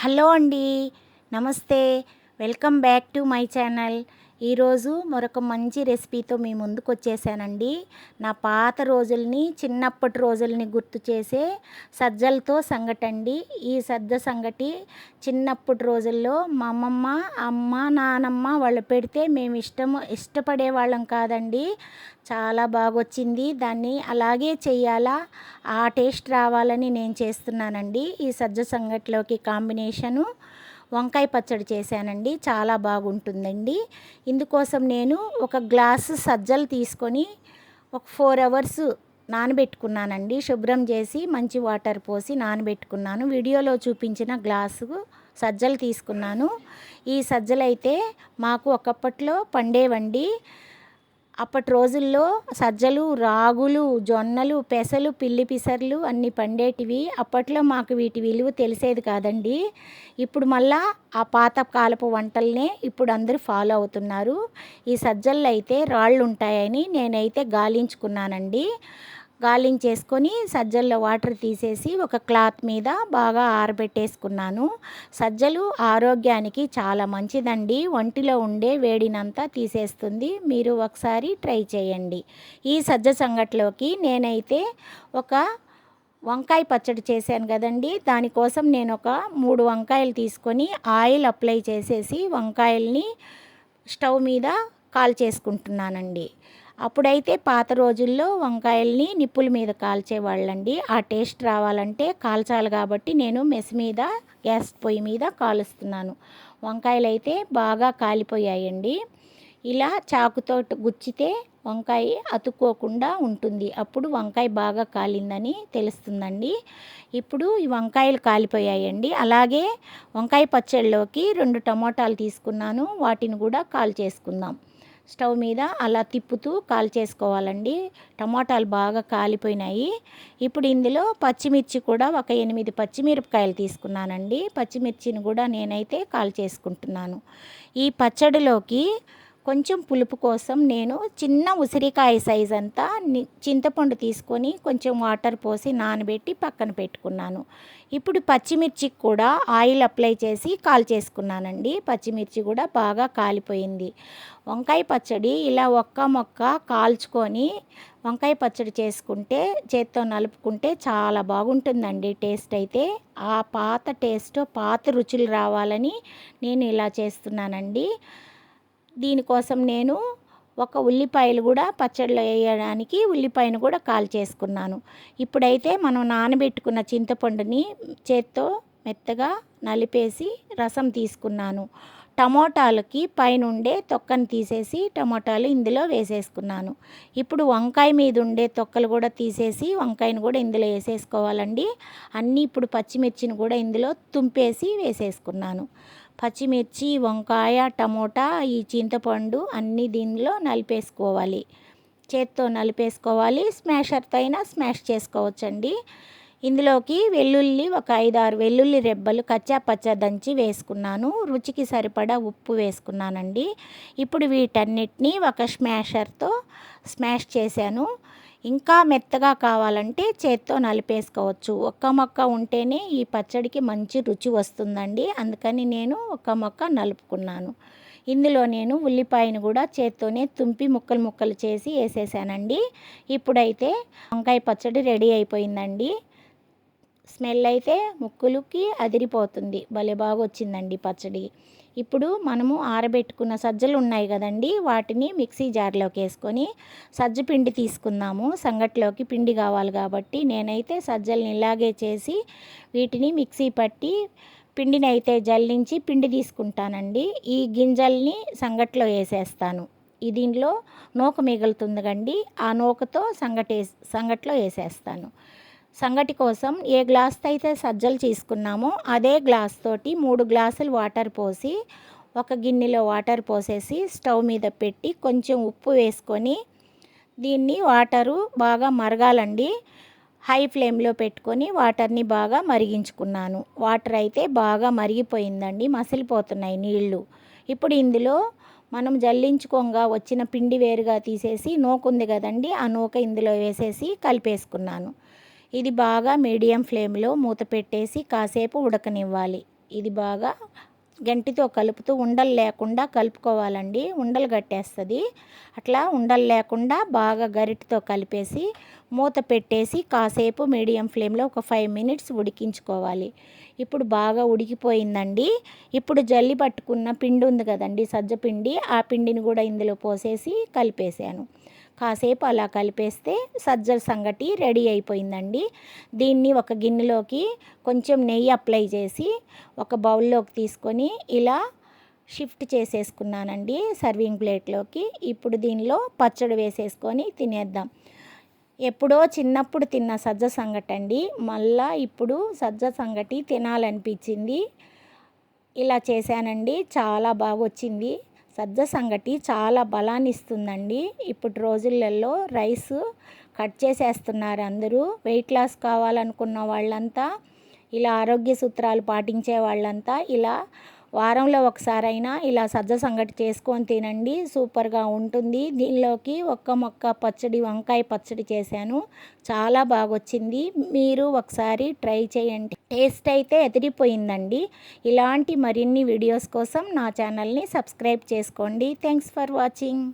Hello అండి నమస్తే. Welcome back to my channel. ఈరోజు మరొక మంచి రెసిపీతో మీ ముందుకు వచ్చేసానండి. నా పాత రోజుల్ని చిన్నప్పటి రోజుల్ని గుర్తు చేసే సజ్జలతో సంగటండి ఈ సజ్జ సంగటి చిన్నప్పటి రోజుల్లో మా అమ్మమ్మ అమ్మ నానమ్మ వాళ్ళు పెడితే మేము ఇష్టము ఇష్టపడే వాళ్ళం కాదండి. చాలా బాగొచ్చింది. దాన్ని అలాగే చేయాలా ఆ టేస్ట్ రావాలని నేను చేస్తున్నానండి. ఈ సజ్జ సంగటిలోకి కాంబినేషను వంకాయ పచ్చడి చేశానండి. చాలా బాగుంటుందండి. ఇందుకోసం నేను ఒక గ్లాసు సజ్జలు తీసుకొని ఒక ఫోర్ అవర్స్ నానబెట్టుకున్నానండి. శుభ్రం చేసి మంచి వాటర్ పోసి నానబెట్టుకున్నాను. వీడియోలో చూపించిన గ్లాసు సజ్జలు తీసుకున్నాను. ఈ సజ్జలు అయితే మాకు ఒకప్పట్లో పండేవండి. అప్పటి రోజుల్లో సజ్జలు రాగులు జొన్నలు పెసలు పిల్లి పిసర్లు అన్నీ పండేటివి. అప్పట్లో మాకు వీటి విలువ తెలిసేది కాదండి. ఇప్పుడు మళ్ళా ఆ పాత కాలపు వంటల్నే ఇప్పుడు అందరూ ఫాలో అవుతున్నారు. ఈ సజ్జల్లో అయితే రాళ్ళు ఉంటాయని నేనైతే గాలించుకున్నానండి. గాలించేసుకొని సజ్జల్లో వాటర్ తీసేసి ఒక క్లాత్ మీద బాగా ఆరబెట్టేసుకున్నాను. సజ్జలు ఆరోగ్యానికి చాలా మంచిదండి. ఒంటిలో ఉండే వేడినంతా తీసేస్తుంది. మీరు ఒకసారి ట్రై చేయండి. ఈ సజ్జ సంగట్లోకి నేనైతే ఒక వంకాయ పచ్చడి చేశాను కదండి. దానికోసం నేను ఒక మూడు వంకాయలు తీసుకొని ఆయిల్ అప్లై చేసేసి వంకాయల్ని స్టవ్ మీద కాల్ చేసుకుంటున్నానండి. అప్పుడైతే పాత రోజుల్లో వంకాయల్ని నిప్పుల మీద కాల్చేవాళ్ళండి. ఆ టేస్ట్ రావాలంటే కాల్చాలి కాబట్టి నేను మెస్ మీద గ్యాస్ పొయ్యి మీద కాలుస్తున్నాను. వంకాయలు అయితే బాగా కాలిపోయాయండి. ఇలా చాకుతో గుచ్చితే వంకాయ అతుక్కోకుండా ఉంటుంది. అప్పుడు వంకాయ బాగా కాలిందని తెలుస్తుందండి. ఇప్పుడు ఈ వంకాయలు కాలిపోయాయండి. అలాగే వంకాయ పచ్చళ్ళలోకి రెండు టమోటాలు తీసుకున్నాను. వాటిని కూడా కాల్ చేసుకుందాం స్టవ్ మీద అలా తిప్పుతూ కాల్ చేసుకోవాలండి. టమాటాలు బాగా కాలిపోయినాయి. ఇప్పుడు ఇందులో పచ్చిమిర్చి కూడా ఒక ఎనిమిది పచ్చిమిరపకాయలు తీసుకున్నానండి. పచ్చిమిర్చిని కూడా నేనైతే కాల్ చేసుకుంటున్నాను. ఈ పచ్చడిలోకి కొంచెం పులుపు కోసం నేను చిన్న ఉసిరికాయ సైజ్ అంతా చింతపండు తీసుకొని కొంచెం వాటర్ పోసి నానబెట్టి పక్కన పెట్టుకున్నాను. ఇప్పుడు పచ్చిమిర్చికి కూడా ఆయిల్ అప్లై చేసి కాల్ చేసుకున్నానండి. పచ్చిమిర్చి కూడా బాగా కాలిపోయింది. వంకాయ పచ్చడి ఇలా ఒక్క మొక్క కాల్చుకొని వంకాయ పచ్చడి చేసుకుంటే చేత్తో నలుపుకుంటే చాలా బాగుంటుందండి టేస్ట్ అయితే. ఆ పాత టేస్ట్ పాత రుచులు రావాలని నేను ఇలా చేస్తున్నానండి. దీనికోసం నేను ఒక ఉల్లిపాయలు కూడా పచ్చడిలో వేయడానికి ఉల్లిపాయను కూడా కాల్ చేసుకున్నాను. ఇప్పుడైతే మనం నానబెట్టుకున్న చింతపండుని చేత్తో మెత్తగా నలిపేసి రసం తీసుకున్నాను. టమోటాలకి పైనుండే తొక్కను తీసేసి టమోటాలు ఇందులో వేసేసుకున్నాను. ఇప్పుడు వంకాయ మీద ఉండే తొక్కలు కూడా తీసేసి వంకాయను కూడా ఇందులో వేసేసుకోవాలండి. అన్నీ ఇప్పుడు పచ్చిమిర్చిని కూడా ఇందులో తుంపేసి వేసేసుకున్నాను. పచ్చిమిర్చి వంకాయ టమోటా ఈ చింతపండు అన్నీ దీనిలో నలిపేసుకోవాలి. చేత్తో నలిపేసుకోవాలి. స్మాషర్తో అయినా స్మాష్ చేసుకోవచ్చండి. ఇందులోకి వెల్లుల్లి ఒక ఐదారు వెల్లుల్లి రెబ్బలు కచ్చా పచ్చా దంచి వేసుకున్నాను. రుచికి సరిపడా ఉప్పు వేసుకున్నానండి. ఇప్పుడు వీటన్నిటినీ ఒక స్మాషర్తో స్మాష్ చేశాను. ఇంకా మెత్తగా కావాలంటే చేత్తో నలిపేసుకోవచ్చు. ఒక్క మొక్క ఉంటేనే ఈ పచ్చడికి మంచి రుచి వస్తుందండి. అందుకని నేను ఒక్క మొక్క నలుపుకున్నాను. ఇందులో నేను ఉల్లిపాయను కూడా చేత్తోనే తుంపి ముక్కలు ముక్కలు చేసి వేసేసానండి. ఇప్పుడైతే వంకాయ పచ్చడి రెడీ అయిపోయిందండి. స్మెల్ అయితే ముక్కులకి అదిరిపోతుంది. భలే బాగా వచ్చిందండి పచ్చడి. ఇప్పుడు మనము ఆరబెట్టుకున్న సజ్జలు ఉన్నాయి కదండి వాటిని మిక్సీ జార్లోకి వేసుకొని సజ్జ పిండి తీసుకుందాము. సంగట్లోకి పిండి కావాలి కాబట్టి నేనైతే సజ్జల్ని ఇలాగే చేసి వీటిని మిక్సీ పట్టి పిండిని అయితే జల్లించి పిండి తీసుకుంటానండి. ఈ గింజల్ని సంగట్లో వేసేస్తాను. ఈ దీనిలో నూక మిగులుతుంది కండి ఆ నూకతో సంగటే సంగట్లో వేసేస్తాను. సంగటి కోసం ఏ గ్లాస్తో అయితే సజ్జలు తీసుకున్నామో అదే గ్లాస్ తోటి మూడు గ్లాసులు వాటర్ పోసి ఒక గిన్నెలో వాటర్ పోసేసి స్టవ్ మీద పెట్టి కొంచెం ఉప్పు వేసుకొని దీన్ని వాటరు బాగా మరగాలండి. హై ఫ్లేమ్లో పెట్టుకొని వాటర్ని బాగా మరిగించుకున్నాను. వాటర్ అయితే బాగా మరిగిపోయిందండి మసిలిపోతున్నాయి నీళ్ళు. ఇప్పుడు ఇందులో మనం జల్లించుకోగా వచ్చిన పిండి వేరుగా తీసేసి నూకుంది కదండి ఆ నూక ఇందులో వేసేసి కలిపేసుకున్నాను. ఇది బాగా మీడియం ఫ్లేమ్లో మూత పెట్టేసి కాసేపు ఉడకనివ్వాలి. ఇది బాగా గంటితో కలుపుతూ ఉండలు లేకుండా కలుపుకోవాలండి. ఉండలు కట్టేస్తుంది అట్లా ఉండలు లేకుండా బాగా గరిటతో కలిపేసి మూత పెట్టేసి కాసేపు మీడియం ఫ్లేమ్లో ఒక ఫైవ్ మినిట్స్ ఉడికించుకోవాలి. ఇప్పుడు బాగా ఉడికిపోయిందండి. ఇప్పుడు జల్లి పట్టుకున్న పిండి ఉంది కదండి సజ్జ పిండి ఆ పిండిని కూడా ఇందులో పోసేసి కలిపేసాను. కాసేపు అలా కలిపేస్తే సజ్జల సంగటి రెడీ అయిపోయిందండి. దీన్ని ఒక గిన్నెలోకి కొంచెం నెయ్యి అప్లై చేసి ఒక బౌల్లోకి తీసుకొని ఇలా షిఫ్ట్ చేసేసుకున్నానండి సర్వింగ్ ప్లేట్లోకి. ఇప్పుడు దీనిలో పచ్చడి వేసేసుకొని తినేద్దాం. ఎప్పుడో చిన్నప్పుడు తిన్న సజ్జ సంగటి అండి మళ్ళా ఇప్పుడు సజ్జ సంగటి తినాలనిపించింది. ఇలా చేశానండి. చాలా బాగా వచ్చింది సజ్జ సంగటి చాలా బలాన్ని ఇస్తుందండి ఇప్పుడు రోజులలో రైస్ కట్ చేసేస్తున్నారు అందరూ. వెయిట్ లాస్ కావాలనుకున్న వాళ్ళంతా ఇలా ఆరోగ్య సూత్రాలు పాటించే వాళ్ళంతా ఇలా వారంలో ఒకసారైనా ఇలా సజ్జ సంగటి చేసుకొని తినండి. సూపర్గా ఉంటుంది. దీనిలోకి ఒక్క మొక్క పచ్చడి వంకాయ పచ్చడి చేశాను. చాలా బాగొచ్చింది. మీరు ఒకసారి ట్రై చేయండి. టేస్ట్ అయితే ఎదిరిపోయిందండి. ఇలాంటి మరిన్ని వీడియోస్ కోసం నా ఛానల్ని సబ్స్క్రైబ్ చేసుకోండి. Thanks for watching.